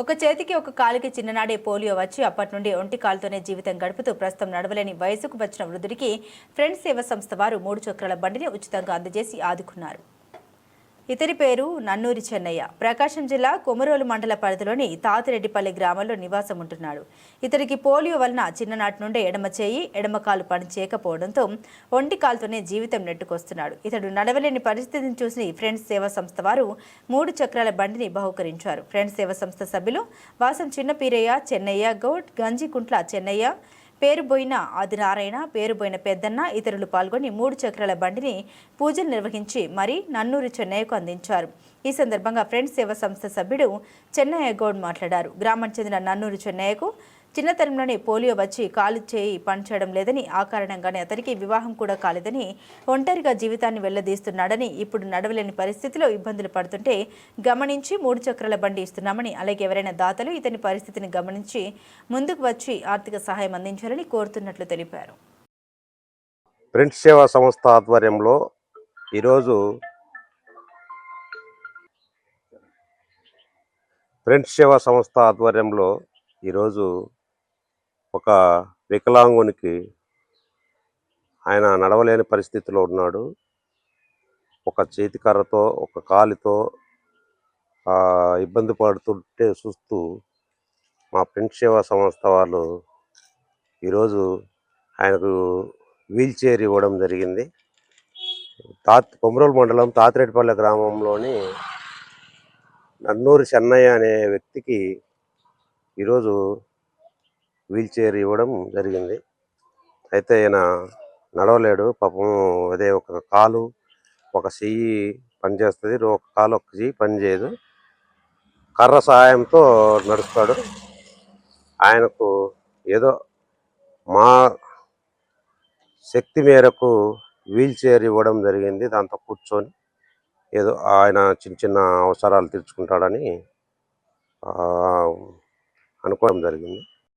ఒక చేతికి ఒక కాలికి చిన్ననాడే పోలియో వచ్చి అప్పటి నుండి ఒంటి కాలుతోనే జీవితం గడుపుతూ ప్రస్తుతం నడవలేని వయసుకు వచ్చిన వృద్ధుడికి ఫ్రెండ్స్ సేవ సంస్థ వారు మూడు చక్రాల బండిని ఉచితంగా అందజేసి ఆదుకున్నారు. ఇతని పేరు నన్నూరి చెన్నయ్య. ప్రకాశం జిల్లా కొమరోలు మండల పరిధిలోని తాతిరెడ్డిపల్లి గ్రామంలో నివాసం ఉంటున్నాడు. ఇతనికి పోలియో వలన చిన్ననాటి నుండే ఎడమ చేయి ఎడమ కాలు పని చేయకపోవడంతో ఒంటి కాలుతోనే జీవితం నెట్టుకొస్తున్నాడు. ఇతడు నడవలేని పరిస్థితిని చూసి ఫ్రెండ్స్ సేవా సంస్థ వారు మూడు చక్రాల బండిని బహుకరించారు. ఫ్రెండ్స్ సేవా సంస్థ సభ్యులు వాసం చిన్నపీరయ్య చెన్నయ్య గౌడ్ గంజికుంట్ల చెన్నయ్య పేరుబోయిన ఆదినారాయణ పేరుబోయిన పెద్దన్న ఇతరులు పాల్గొని మూడు చక్రాల బండిని పూజలు నిర్వహించి మరి నన్నూరు చెన్నయ్యకు అందించారు. ఈ సందర్భంగా ఫ్రెండ్స్ సేవా సంస్థ సభ్యుడు చెన్నయ్య గౌడ్ మాట్లాడారు. గ్రామానికి చెందిన నన్నూరు చెన్నయ్యకు చిన్నతనంలోనే పోలియో వచ్చి కాలు చేయి పనిచేయడం లేదని ఆ కారణంగానే అతనికి వివాహం కూడా కాలేదని ఒంటరిగా జీవితాన్ని వెళ్ళదీస్తున్నాడని ఇప్పుడు నడవలేని పరిస్థితిలో ఇబ్బందులు పడుతుంటే గమనించి మూడు చక్రాల బండి ఇస్తున్నామని అలాగే ఎవరైనా దాతలు ఇతని పరిస్థితిని గమనించి ముందుకు వచ్చి ఆర్థిక సహాయం అందించాలని కోరుతున్నట్లు తెలిపారు. ఫ్రెండ్స్ సేవా సంస్థ ఆధ్వర్యంలో ఈరోజు ఫ్రెండ్స్ సేవా సంస్థ ఆధ్వర్యంలో ఈరోజు ఒక వికలాంగునికి ఆయన నడవలేని పరిస్థితిలో ఉన్నాడు. ఒక చేతికర్రతో ఒక కాలితో ఇబ్బంది పడుతుంటే చూస్తూ మా ప్రింట్ సేవా సంస్థ వాళ్ళు ఈరోజు ఆయనకు వీల్ చైర్ ఇవ్వడం జరిగింది. తాత్ కొమరోలు మండలం తాతిరెడ్డిపల్లె గ్రామంలోని నన్నూరు చెన్నయ్య అనే వ్యక్తికి ఈరోజు వీల్ చైర్ ఇవ్వడం జరిగింది. అయితే ఈయన నడవలేడు. పాపం అదే ఒక కాలు ఒక చెయ్యి పనిచేస్తుంది. ఒక కాలు ఒక చెయ్యి పనిచేయదు. కర్ర సహాయంతో నడుస్తాడు. ఆయనకు ఏదో మా శక్తి మేరకు వీల్ చైర్ ఇవ్వడం జరిగింది. దాంతో కూర్చొని ఏదో ఆయన చిన్న చిన్న అవసరాలు తీర్చుకుంటాడని అనుకోవడం జరిగింది.